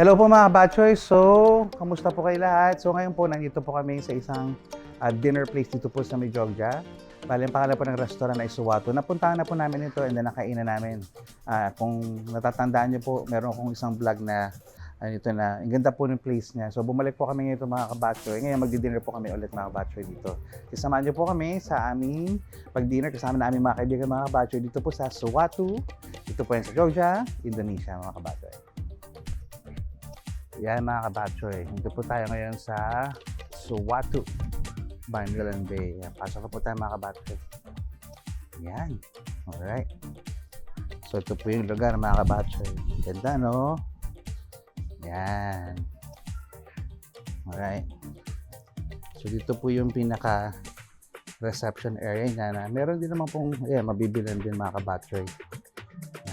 Hello po mga Batchoy. So, kamusta po kayo lahat? So, ngayon po, nandito po kami sa isang ah, dinner place dito po sa may Jogja. Bali, ang pangalan po ng restaurant ay Suwato. Napuntahan na po namin ito and then nakainan namin. Ah, kung natatandaan niyo po, meron akong isang vlog na ano ito na, ang ganda po ng place niya. So, bumalik po kami ngayon mga kabatchoy. Ngayon, magdi-dinner po kami ulit mga kabatchoy dito. Kasamahan niyo po kami sa aming pag-dinner kasama na aming mga kaibigan mga kabatchoy dito po sa Suwatu. Dito po yan sa Jogja, Indonesia mga kabatchoy. Yan mga kabatchoy. Dito po tayo ngayon sa Suwatu, Bandalan Bay. Yan, pasok na po tayo mga kabatchoy. Yan. Alright. So ito po yung lugar mga kabatchoy. Ganda no? Yan. Alright. So dito po yung pinaka reception area niya na meron din naman pong yeah, mabibilan din mga kabatchoy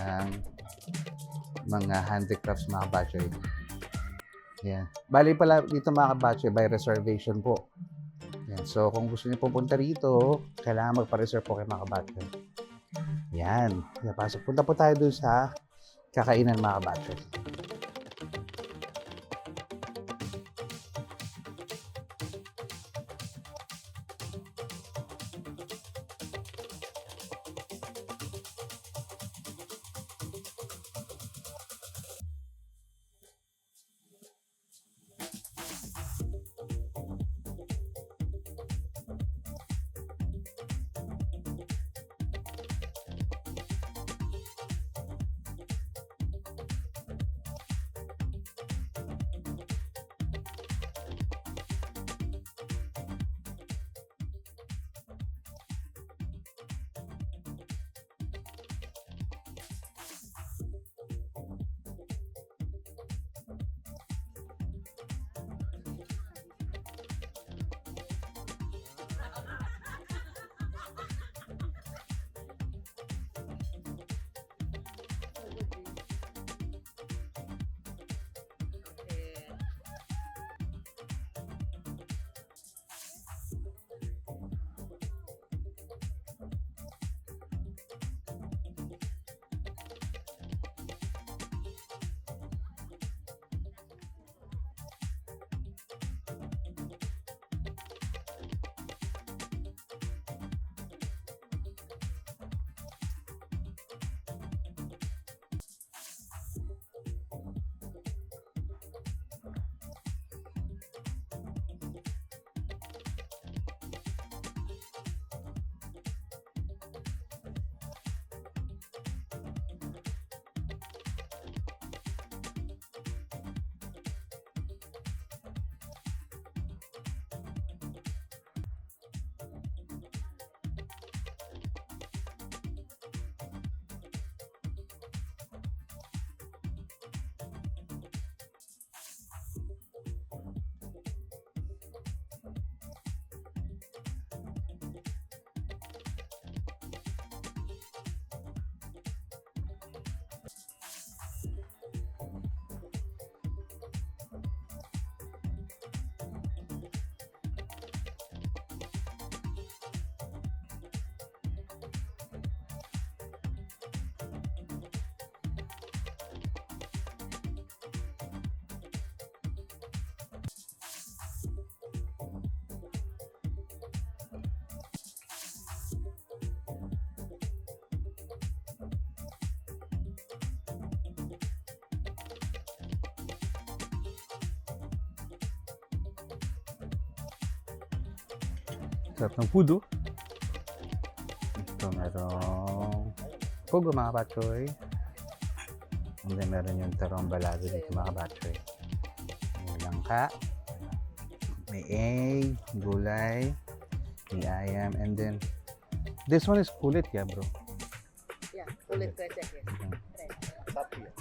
ng mga handicrafts mga kabatchoy. Yan. Bali pala dito mga kabatchoy by reservation po. Yan. So kung gusto niyo pupunta rito, kailangan magpa-reserve po kayo mga kabatchoy. Yan. Yan. Pasok. Punta po tayo dun sa kakainan mga kabatchoy. Sarap ng oh. Ito merong pugo mga batchoy. And then meron yung tarong balado dito mga batchoy. May langka. May egg, gulay, may ayam, and then this one is kulit, yeah bro. Yeah, kulit krecek ya.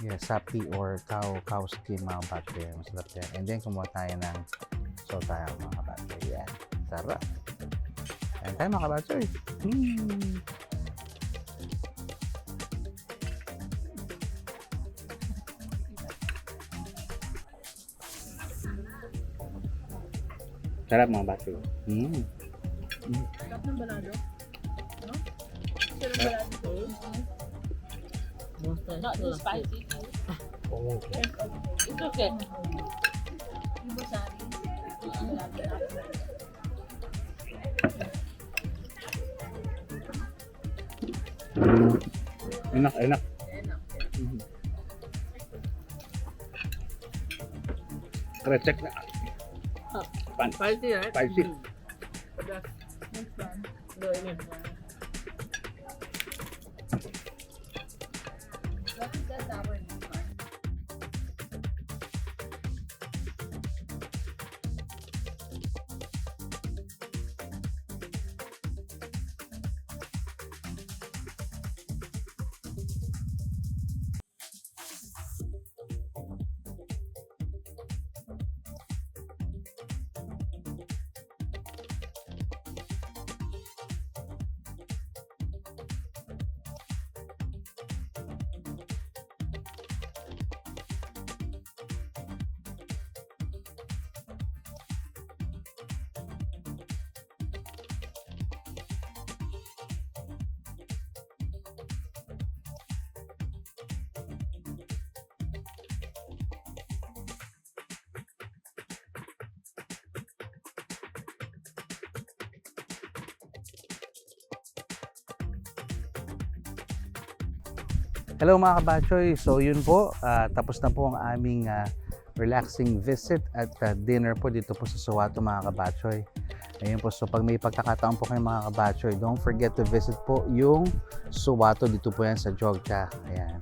Yeah, sapi or cow, cow skin mga batchoy. Masarap yan. And then kumuha tayo ng sotaya mga batchoy. Yan. Sarap. Ayan tayo mga batchoy. Hmm. Sarap mga batchoy. Hmm. Sarap ng balado. No? Sarap ng balado. Not too spicy. It's okay. Ibo sari. Enak, enak. Krecek na. Pan. Spicy, right? Spicy. Mm. Hello mga kabatchoy. So yun po, ah, tapos na po ang aming ah, relaxing visit at ah, dinner po dito po sa Suwato mga kabatchoy. Ayun po, so pag may pagkakataon po kayo mga kabatchoy, don't forget to visit po yung Suwato dito po yan sa Jogja. Ayan.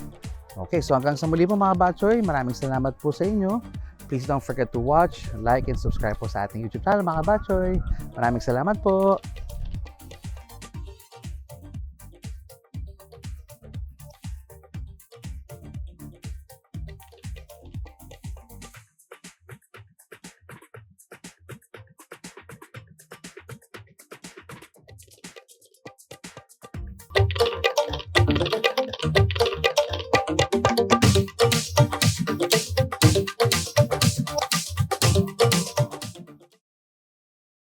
Okay, so hanggang sa muli po mga kabatchoy, maraming salamat po sa inyo. Please don't forget to watch, like, and subscribe po sa ating YouTube channel mga kabatchoy. Maraming salamat po.